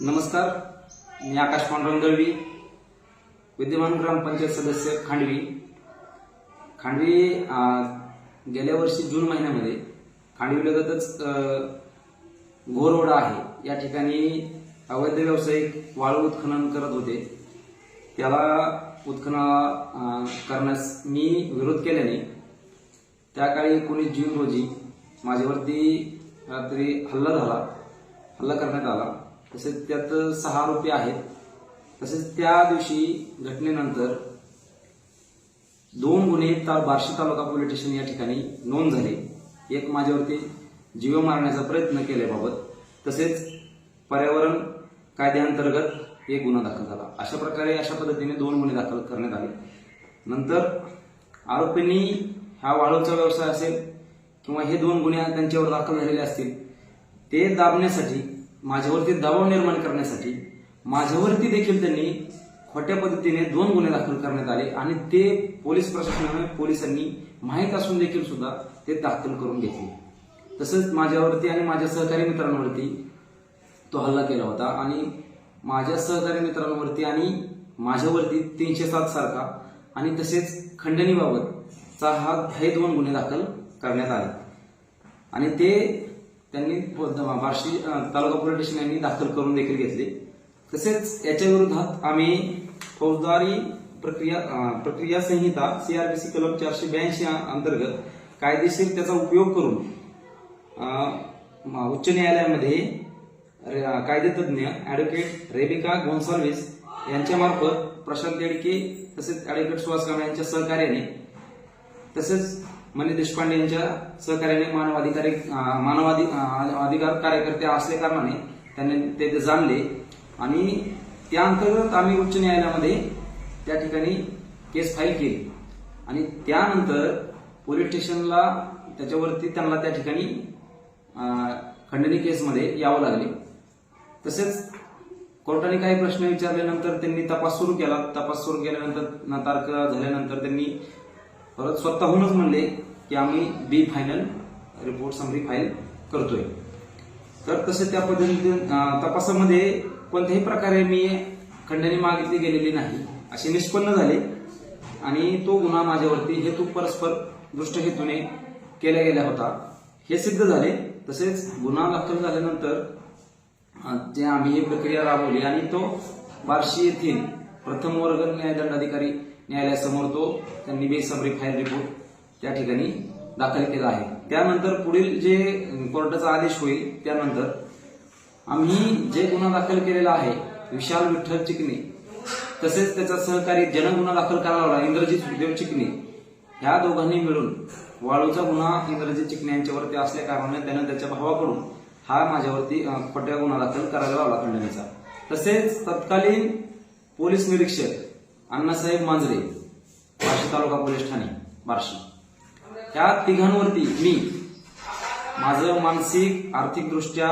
नमस्कार मी आकाश पांडुरंग दळवी विद्यमान ग्रामपंचायत सदस्य खांडवी. खांडवी गेल्या वर्षी जून महिन्यामध्ये खांडवीलगतच घोरवडा आहे. या ठिकाणी अवैध व्यावसायिक वाळू उत्खनन करत होते. त्याला उत्खनन करण्यास मी विरोध केल्याने त्या काळी एकोणीस जून रोजी माझ्यावरती रात्री हल्ला झाला. हल्ला करण्यात आला. तसेच त्यात सहा आरोपी आहेत. तसेच त्या दिवशी घटनेनंतर दोन गुन्हे ता बार्शी तालुका पोलीस स्टेशन या ठिकाणी नोंद झाले. एक माझ्यावरती जीव मारण्याचा प्रयत्न केल्याबाबत तसेच पर्यावरण कायद्याअंतर्गत एक गुन्हा दाखल झाला. अशा प्रकारे अशा पद्धतीने दोन गुन्हे दाखल करण्यात आले. नंतर आरोपींनी हा वाळूचा व्यवसाय असेल किंवा हे दोन गुन्हे त्यांच्यावर दाखल झालेले असतील ते दाबण्यासाठी माझ्यावरती दबाव निर्माण करण्यासाठी माझ्यावरती देखील त्यांनी खोट्या पद्धतीने दोन गुन्हे दाखल करण्यात आले आणि ते पोलीस प्रशासनाने पोलिसांनी माहीत असून देखील सुद्धा ते दाखल करून घेतले. तसंच माझ्यावरती आणि माझ्या सहकारी मित्रांवरती तो हल्ला केला होता आणि माझ्या सहकारी मित्रांवरती आणि माझ्यावरती तीनशे सात सारखा आणि तसेच खंडणीबाबतचा हा हे दोन गुन्हे दाखल करण्यात आले. आणि ते त्यांनी बार्शी तालुका पोलीस स्टेशन यांनी दाखल करून देखील घेतले. तसेच याच्या विरोधात आम्ही फौजदारी प्रक्रिया प्रक्रिया संहिता सीआरपीसी कलम चारशे ब्याऐंशी अंतर्गत कायदेशीर त्याचा उपयोग करून उच्च न्यायालयामध्ये रे- कायदेतज्ञ ऍडव्होकेट रेबिका गोन्साल्विस यांच्यामार्फत प्रशांत येडके तसेच ऍडव्होकेट सुहास कांबळे यांच्या सहकार्याने तसेच मनी देशपांडे यांच्या सहकार्याने मानवाधिकारी मानवाधिक अधिकार कार्यकर्ते असल्या कारणाने त्यांनी ते जाणले. आणि त्या अंतर्गत आम्ही उच्च न्यायालयामध्ये त्या ठिकाणी केस फाईल केली. आणि त्यानंतर पोलीस स्टेशनला त्याच्यावरती त्यांना त्या ठिकाणी खंडणी केसमध्ये यावं लागले. तसेच कोर्टाने काही प्रश्न विचारल्यानंतर त्यांनी तपास सुरू केला. तपास सुरू केल्यानंतर तारखा झाल्यानंतर त्यांनी परत स्वतःहूनच म्हणले की आम्ही B final report summary file करतोय. तर तसे त्या पद्धतीने तपासामध्ये कोणत्याही प्रकारे मी खंडणी मागितली गेलेली नाही असे निष्पन्न झाले. आणि तो गुन्हा माझ्यावरती हेतू परस्पर दृष्ट हेतूने केला गेला होता. हे सिद्ध झाले. तसेच गुन्हा दाखल झाल्यानंतर जे आम्ही ही प्रक्रिया राबवली आणि तो बार्शी येथील प्रथम वर्ग न्यायदंडाधिकारी न्यायालयासमोर तो त्यांनी बेसमरी फाईल रिपोर्ट त्या ठिकाणी दाखल केला आहे. त्यानंतर पुढील जे कोर्टाचा आदेश होईल त्यानंतर आम्ही जे गुन्हा दाखल केलेला आहे विशाल विठ्ठल चिकणे तसेच त्याचा सहकारी जनगुन्हा गुन्हा दाखल करावा इंद्रजित सुखदेव चिकणे ह्या दोघांनी मिळून वाळूचा गुन्हा इंद्रजित चिकणे यांच्यावरती असल्या कारणाने त्यानं त्याच्या भावाकडून हा माझ्यावरती अं, खोट्या गुन्हा दाखल करायला लावला खंडणीचा. तसेच तत्कालीन पोलीस निरीक्षक अण्णासाहेब मांजरे बार्शी तालुका पोलीस ठाणे बार्शी. त्या तिघांवरती मी माझं मानसिक आर्थिकदृष्ट्या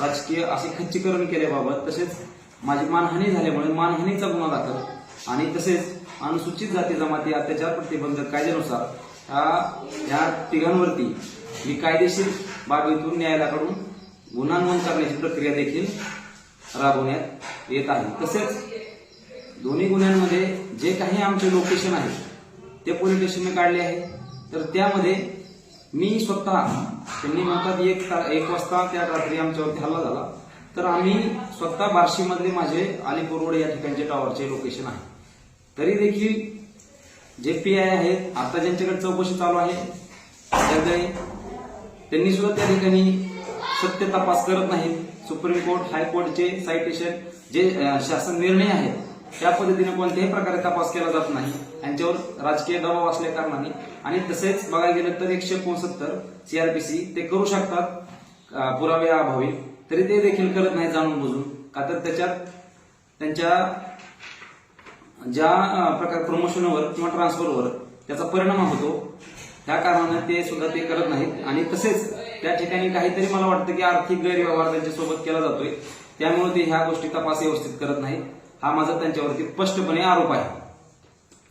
राजकीय असे खच्चीकरण केल्याबाबत तसेच माझी मानहानी झाल्यामुळे मानहानीचा गुन्हा दाखल आणि तसेच अनुसूचित जाती जमाती अत्याचार प्रतिबंधक कायद्यानुसार या तिघांवरती मी कायदेशीर बाबीतून न्यायालयाकडून गुन्हा नोंद करण्याची प्रक्रिया देखील राबवण्यात येत आहे. तसेच दोन्ही गुन्ह्यांमध्ये जे काही आमचे लोकेशन आहे ते पोलीस स्टेशनने काढले आहे. तर त्यामध्ये मी स्वतः त्यांनी म्हणतात एक ता- एक वाजता त्या रात्री आमच्यावरती हल्ला झाला. तर आम्ही स्वतः बार्शीमधले माझे अलिपूर रोड या ठिकाणचे टॉवरचे लोकेशन आहे. तरी देखील जे पी आय आहेत आता ज्यांच्याकडे चौकशी चालू आहे त्यांनी सुद्धा त्या ठिकाणी सत्य तपास करत नाहीत. सुप्रीम कोर्ट हायकोर्टचे सायटेशन जे शासन निर्णय आहेत त्या पद्धतीने कोणत्याही प्रकारे तपास केला जात नाही. यांच्यावर राजकीय दबाव असल्या कारणाने. आणि तसेच बघायला गेलं तर एकशे एकोणसत्तर सीआरपीसी ते करू शकतात अं, पुरावे अभावी. तरी ते देखील करत नाही जाणून बुजून का तर त्याच्यात त्यांच्या ज्या प्रकार प्रमोशनवर किंवा ट्रान्सफरवर त्याचा परिणाम होतो. त्या कारणाने ते सुद्धा ते करत नाहीत. आणि तसेच त्या ठिकाणी काहीतरी मला वाटतं की आर्थिक गैरव्यवहार त्यांच्यासोबत केला जातोय. त्यामुळे ते ह्या गोष्टी तपास व्यवस्थित करत नाहीत. हा माझा त्यांच्यावरती स्पष्टपणे आरोप आहे.